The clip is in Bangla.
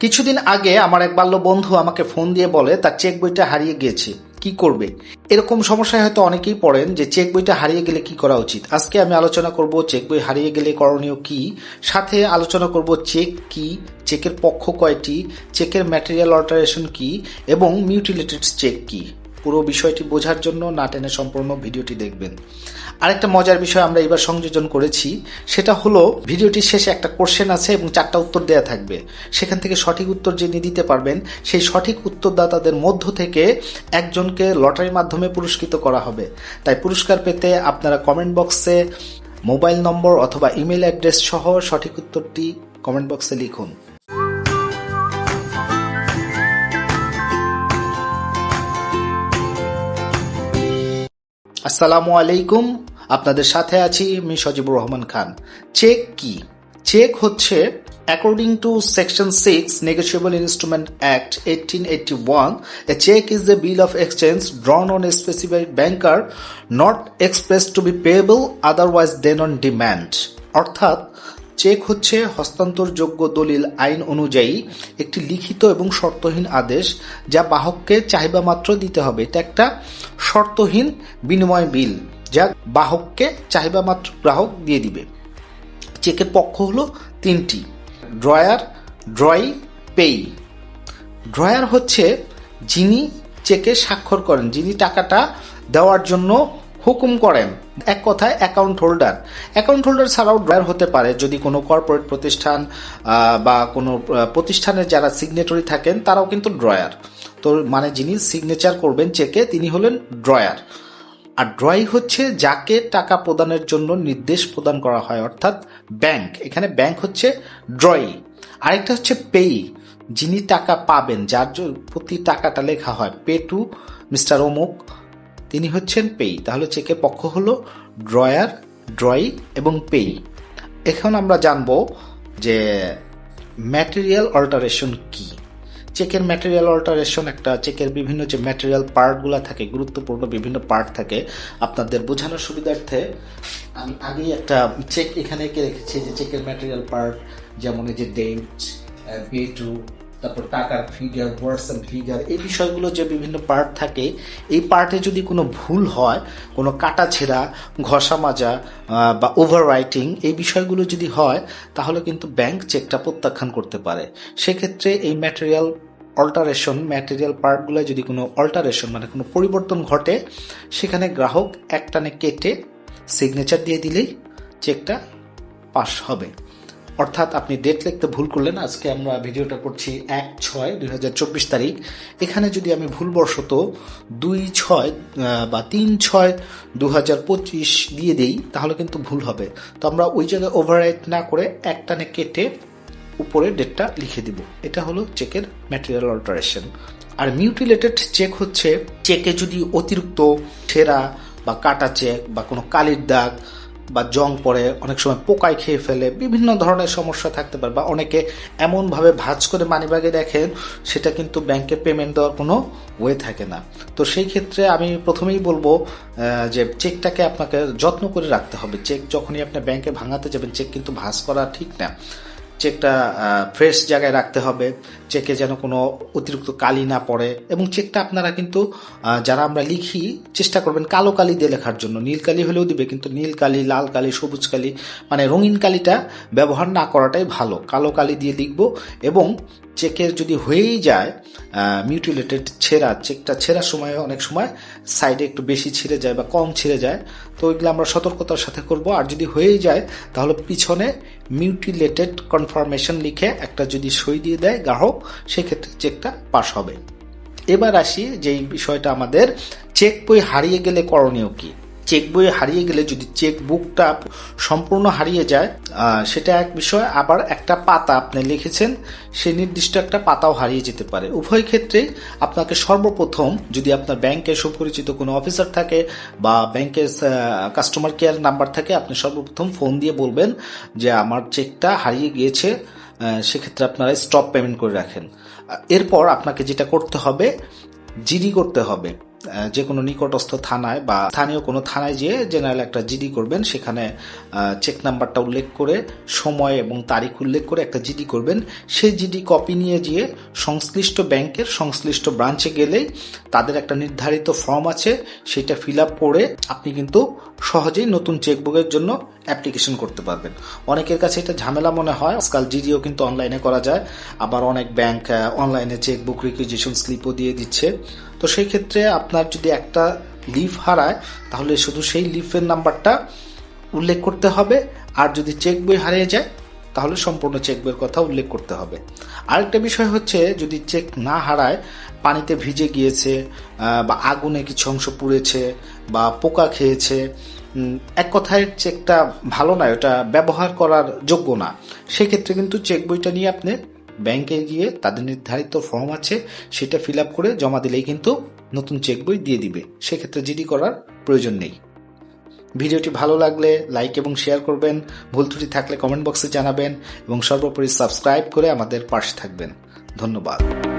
কিছুদিন আগে আমার এক বাল্য বন্ধু আমাকে ফোন দিয়ে বলে, তার চেক বইটা হারিয়ে গিয়েছে, কি করবে? এরকম সমস্যায় হয়তো অনেকেই পড়েন যে চেক বইটা হারিয়ে গেলে কি করা উচিত? আজকে আমি আলোচনা করব চেক বই হারিয়ে গেলে করণীয় কি? সাথে আলোচনা করব চেক কি? চেকের পক্ষ কয়টি? চেকের ম্যাটেরিয়াল অল্টারেশন কি? এবং মিউটিলেটেড চেক কি? পুরো বিষয়টি বোঝার জন্য না টেনে সম্পূর্ণ ভিডিওটি দেখবেন। আরেকটা মজার বিষয় আমরা এবার সংযোজন করেছি, সেটা হলো ভিডিওটির শেষে একটা কোশ্চেন আছে এবং চারটা উত্তর দেয়া থাকবে। সেখান থেকে সঠিক উত্তর যিনি দিতে পারবেন, সেই সঠিক উত্তরদাতাদের মধ্য থেকে একজনকে লটারির মাধ্যমে পুরস্কৃত করা হবে। তাই পুরস্কার পেতে আপনারা কমেন্ট বক্সে মোবাইল নম্বর অথবা ইমেল অ্যাড্রেস সহ সঠিক উত্তরটি কমেন্ট বক্সে লিখুন। আসসালামু আলাইকুম। আপনাদের সাথে আছি আমি সজিবুর রহমান খান। চেক কি? চেক হচ্ছে according to section six negotiable instrument act eighteen eighty one a cheque is the bill of exchange drawn on a specified banker not express to be payable otherwise than on demand অর্থাৎ, চেক হচ্ছে হস্তান্তরযোগ্য দলিল আইন অনুযায়ী একটি লিখিত এবং শর্তহীন আদেশ যা বাহককে চাহিদা মাত্র দিতে হবে। এটা একটা শর্তহীন বিনিময় বিল। যা বাহককে চাহিদা মাত্র গ্রাহক দিয়ে দিবে। চেকের পক্ষ হলো তিনটি, ড্রয়ার, ড্রয়, পেই। ড্রয়ার হচ্ছে যিনি চেকে স্বাক্ষর করেন, যিনি টাকাটা দেওয়ার জন্য হুকুম করেন। এক কথায় অ্যাকাউন্ট হোল্ডার অ্যাকাউন্ট হোল্ডার ছাড়াও ড্রয়ার হতে পারে। যদি কোনো কর্পোরেট প্রতিষ্ঠান বা কোনো প্রতিষ্ঠানের যারা সিগনেটরি থাকেন, তারাও কিন্তু ড্রয়ার। তো মানে যিনি সিগনেচার করবেন চেকে, তিনি হলেন ড্রয়ার। আর ড্রয় হচ্ছে যাকে টাকা প্রদানের জন্য নির্দেশ প্রদান করা হয়, অর্থাৎ ব্যাংক। এখানে ব্যাংক হচ্ছে ড্রয়। আরেকটা হচ্ছে পেই, যিনি টাকা পাবেন, যার প্রতি টাকাটা লেখা হয়। পে টু মিস্টার অমুক, তিনি হচ্ছেন পেই। তাহলে চেকের পক্ষ হলো ড্রয়ার, ড্রয় এবং পেই। এখন আমরা জানব যে ম্যাটেরিয়াল অল্টারেশন কি। চেকের ম্যাটেরিয়াল অল্টারেশন একটা, চেকের বিভিন্ন যে ম্যাটেরিয়াল পার্টগুলো থাকে, গুরুত্বপূর্ণ বিভিন্ন পার্ট থাকে, আপনাদের বোঝানোর সুবিধার্থে আমি আগেই একটা চেক এখানে রেখেছি যে চেকের ম্যাটেরিয়াল পার্ট যেমন এই যে ডেট বি টু তারপর টাকার ফিগার ওয়ার্সন ফিগার এই বিষয়গুলো যে বিভিন্ন পার্ট থাকে, এই পার্টে যদি কোনো ভুল হয়, কোনো কাটা ছেঁড়া ঘষা মাজা বা ওভার রাইটিং এই বিষয়গুলো যদি হয়, তাহলে কিন্তু ব্যাংক চেকটা প্রত্যাখ্যান করতে পারে। সেক্ষেত্রে এই ম্যাটেরিয়াল অল্টারেশন ম্যাটেরিয়াল পার্টগুলো যদি কোনো অল্টারেশন মানে কোনো পরিবর্তন ঘটে, সেখানে গ্রাহক একটানে কেটে সিগনেচার দিয়ে দিলেই চেকটা পাস হবে। অর্থাৎ আপনি ডেট লিখতে ভুল করলেন, আজকে আমরা ভিডিওটা করছি এক ছয় দুই তারিখ। এখানে যদি আমি ভুলবশত দুই ছয় বা তিন ছয় দু দিয়ে দিই, তাহলে কিন্তু ভুল হবে। তো আমরা ওই জায়গায় ওভাররাইট না করে একটানে কেটে উপরে ডেটটা লিখে দিব। এটা হলো চেকের ম্যাটেরিয়াল অল্টারেশন আর মিউটিলেটেড চেক হচ্ছে চেকে যদি অতিরিক্ত ছেঁড়া বা কাটা চেক বা কোনো কালির দাগ বা জং পড়ে অনেক সময় পোকায় খেয়ে ফেলে, বিভিন্ন ধরনের সমস্যা থাকতে পারে বা অনেকে এমনভাবে ভাঁজ করে মানিব্যাগে দেখেন, সেটা কিন্তু ব্যাংকে পেমেন্ট দেওয়ার কোনো ওয়ে থাকে না। তো সেই ক্ষেত্রে আমি প্রথমেই বলব যে চেকটাকে আপনাকে যত্ন করে রাখতে হবে। চেক যখনই আপনি ব্যাংকে ভাঙাতে যাবেন চেক কিন্তু ভাঁজ করা ঠিক না। চেকটা ফ্রেশ জায়গায় রাখতে হবে। চেকে যেন কোনো অতিরিক্ত কালি না পড়ে। এবং চেকটা আপনারা কিন্তু যারা আমরা লিখি, চেষ্টা করবেন কালো কালি দিয়ে লেখার জন্য। নীল কালি হলেও দিবে, কিন্তু নীল কালি, লাল কালি, সবুজ কালি মানে রঙিন কালিটা ব্যবহার না করাটাই ভালো। কালো কালি দিয়ে লিখব এবং চেকের যদি হয়েই যায় মিউটিলেটেড ছেঁড়া চেকটা ছেঁড়ার সময় অনেক সময় সাইডে একটু বেশি ছিঁড়ে যায় বা কম ছিঁড়ে যায়, তো ওইগুলো আমরা সতর্কতার সাথে করব। আর যদি হয়েই যায়, তাহলে পিছনে মিউটিলেটেড কনফার্মেশন লিখে একটা যদি সই দিয়ে দেয়, গ্রাহক সেক্ষেত্রে চেকটা পাস হবে। এবার আসি যেই বিষয়টা আমাদের চেক বই হারিয়ে গেলে করণীয় কি? চেক বই হারিয়ে গেলে যদি চেক বুকটা সম্পূর্ণ হারিয়ে যায় সেটা এক বিষয়, আবার একটা পাতা আপনি লিখেছেন, সে নির্দিষ্ট একটা পাতাও হারিয়ে যেতে পারে। উভয় ক্ষেত্রে আপনাকে সর্বপ্রথম যদি আপনার ব্যাংকে সুপরিচিত কোনো অফিসার থাকে বা ব্যাংকের কাস্টমার কেয়ার নাম্বার থাকে, আপনি সর্বপ্রথম ফোন দিয়ে বলবেন যে আমার চেকটা হারিয়ে গিয়েছে সেক্ষেত্রে আপনারা স্টপ পেমেন্ট করে রাখেন। এরপর আপনাকে যেটা করতে হবে জিডি করতে হবে। যে কোনো নিকটস্থ থানায় বা স্থানীয় কোনো থানায় যেয়ে জেনারেল একটা জিডি করবেন। সেখানে চেক নাম্বারটা উল্লেখ করে, সময় এবং তারিখ উল্লেখ করে একটা জিডি করবেন। সেই জিডি কপি নিয়ে গিয়ে সংশ্লিষ্ট ব্যাংকের সংশ্লিষ্ট ব্রাঞ্চে গেলেই তাদের একটা নির্ধারিত ফর্ম আছে। সেটা ফিল আপ করে আপনি কিন্তু সহজেই নতুন চেকবুকের জন্য অ্যাপ্লিকেশন করতে পারবেন। অনেকের কাছে এটা ঝামেলা মনে হয়। আজকাল জিডিও কিন্তু অনলাইনে করা যায়। আবার অনেক ব্যাংক অনলাইনে চেকবুক রিকুইজিশন স্লিপও দিয়ে দিচ্ছে। তো সেই ক্ষেত্রে আপনার যদি একটা লিফ হারায়, তাহলে শুধু সেই লিফের নাম্বারটা উল্লেখ করতে হবে। আর যদি চেক বই হারিয়ে যায় তাহলে সম্পূর্ণ চেক বইয়ের কথা উল্লেখ করতে হবে। আরেকটা বিষয় হচ্ছে, যদি চেক না হারায়, পানিতে ভিজে গিয়েছে বা আগুনে কিছু অংশ পুড়েছে, বা পোকা খেয়েছে এক কথায় চেকটা ভালো না ওটা ব্যবহার করার যোগ্য না। সেক্ষেত্রে কিন্তু চেক বইটা নিয়ে আপনি ব্যাংকে গিয়ে তাদের নির্ধারিত ফর্ম আছে, সেটা ফিল আপ করে জমা দিলেই কিন্তু নতুন চেক বই দিয়ে দিবে। সেক্ষেত্রে জিডি করার প্রয়োজন নেই। ভিডিওটি ভালো লাগলে লাইক এবং শেয়ার করবেন। ভুল ত্রুটি থাকলে কমেন্ট বক্সে জানাবেন এবং সর্বোপরি সাবস্ক্রাইব করে আমাদের পাশে থাকবেন। ধন্যবাদ।